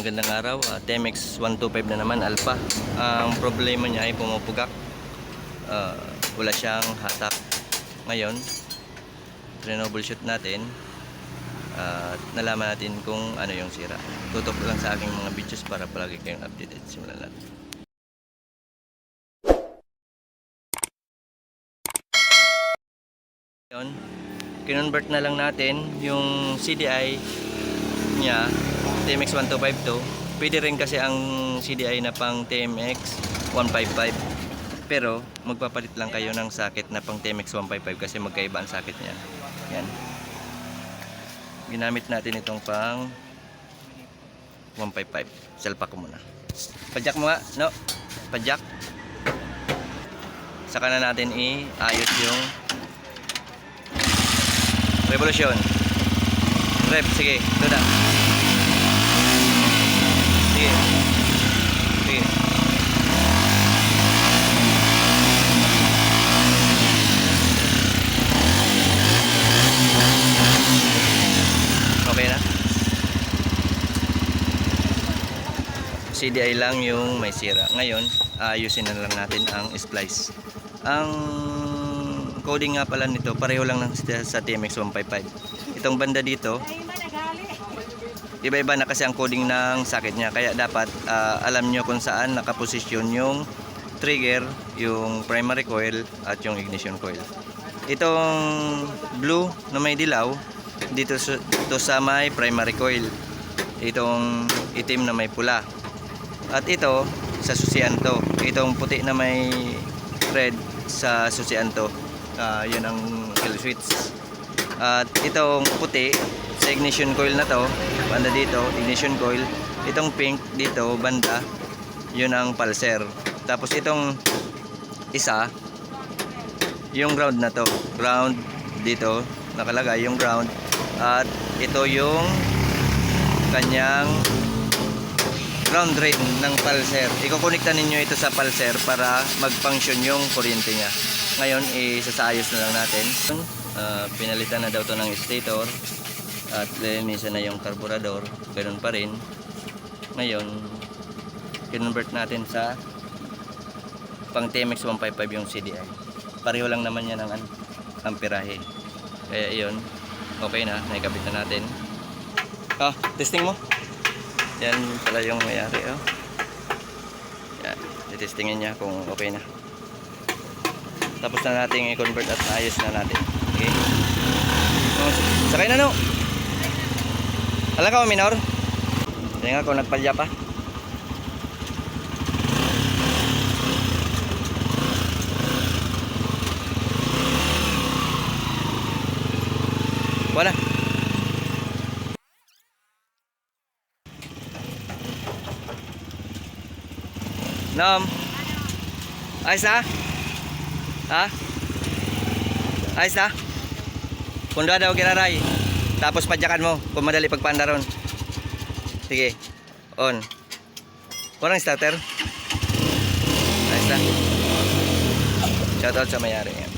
Magandang araw. Uh, TMX 125 na naman, Alpha. Ang problema niya ay pumupugak. Ah, wala siyang hatak. Ngayon, troubleshoot natin at nalaman natin kung ano yung sira. Tutok lang sa aking mga videos para palagi kayong updated. Simulan natin. Ngayon, kinonvert na lang natin yung CDI niya TMX 1252 pwede rin kasi ang CDI na pang TMX 155 pero magpapalit lang kayo ng socket na pang TMX 155 kasi magkaiba ang socket niya. Yan. Ginamit natin itong pang 155 salpa ko muna. Padyak mo nga. No. Padyak. Saka na natin i-ayos yung revolution. Rep sige. Doon na sige sige okay na CDI lang yung may sira. Ngayon ayusin na lang natin ang splice. Ang coding nga pala nito pareho lang ng sa TMX 155 itong banda dito iba-iba na kasi ang coding ng socket niya. Kaya dapat ah, alam nyo kung saan nakaposisyon yung trigger yung primary coil at yung ignition coil. Itong blue na may dilaw dito sa, to sa may primary coil. Itong itim na may pula at ito sa susian to itong puti na may red sa susian to Ah, yun ang kill switch at itong puti sa ignition coil na to banda dito ignition coil. Itong pink dito banda yun ang pulser tapos itong isa yung ground na to. Ground dito nakalagay yung ground. At ito yung kanyang ground drain ng pulser ikukonekta ninyo ito sa pulser para mag-function yung kuryente niya. Ngayon isasayos na lang natin. Ah, pinalitan na daw to ng stator at linisan na yung carburetor ganun pa rin. Ngayon kinonvert natin sa pang TMX 155 yung CDI pareho lang naman yan ang amperahe kaya yun okay na naikabit na natin. Ah testing mo yan pala yung mayari oh. yan titestingin niya kung okay na. Tapos na natin i-convert at ayos na natin. Okay? Oh, sakay na no? Alam ka minor? Nga kung nagpalya pa wala Nom Ayos na? Ha? Ayos na? Kunda daw giraray. Tapos padyakan mo kung madali pagpanda ron. Sige. On. Walang starter. Ayos na. Shoutout sa mayari.